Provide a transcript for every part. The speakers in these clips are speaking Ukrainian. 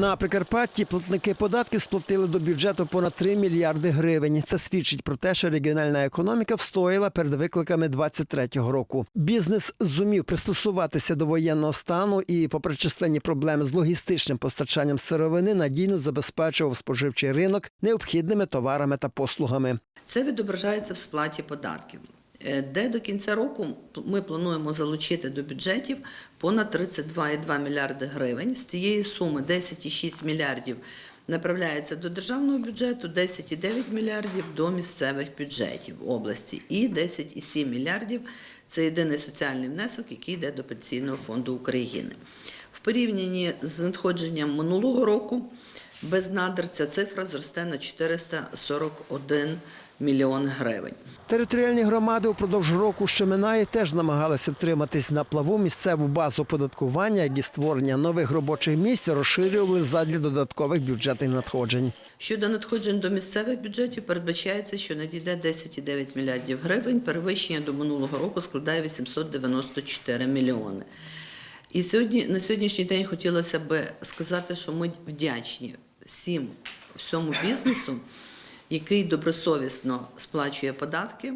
На Прикарпатті платники податків сплатили до бюджету понад 3 мільярди гривень. Це свідчить про те, що регіональна економіка встояла перед викликами 23-го року. Бізнес зумів пристосуватися до воєнного стану і, попри численні проблеми з логістичним постачанням сировини, надійно забезпечував споживчий ринок необхідними товарами та послугами. Це відображається в сплаті податків, де до кінця року ми плануємо залучити до бюджетів понад 32,2 мільярди гривень. З цієї суми 10,6 мільярдів направляється до державного бюджету, 10,9 мільярдів до місцевих бюджетів області і 10,7 мільярдів це єдиний соціальний внесок, який йде до Пенсійного фонду України. В порівнянні з надходженням минулого року без надр ця цифра зросте на 441 мільйон гривень. Територіальні громади упродовж року, що минає, теж намагалися втриматись на плаву місцеву базу податкування, як і створення нових робочих місць розширювали задля додаткових бюджетних надходжень. Щодо надходжень до місцевих бюджетів передбачається, що надійде 10,9 мільярдів гривень. Перевищення до минулого року складає 894 мільйони. І сьогодні на сьогоднішній день хотілося би сказати, що ми вдячні всім всьому бізнесу, який добросовісно сплачує податки.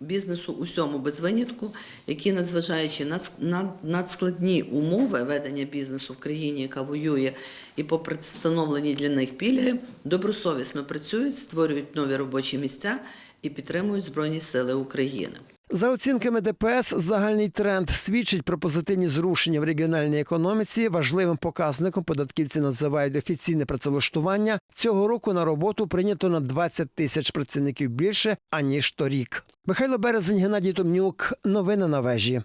Бізнесу усьому без винятку, які, незважаючи на ск- надскладні умови ведення бізнесу в країні, яка воює, і попри встановлені для них пільги, добросовісно працюють, створюють нові робочі місця і підтримують Збройні Сили України. За оцінками ДПС, загальний тренд свідчить про позитивні зрушення в регіональній економіці. Важливим показником податківці називають офіційне працевлаштування. Цього року на роботу прийнято на 20 тисяч працівників більше аніж торік. Михайло Березень, Геннадій Томнюк. Новини на вежі.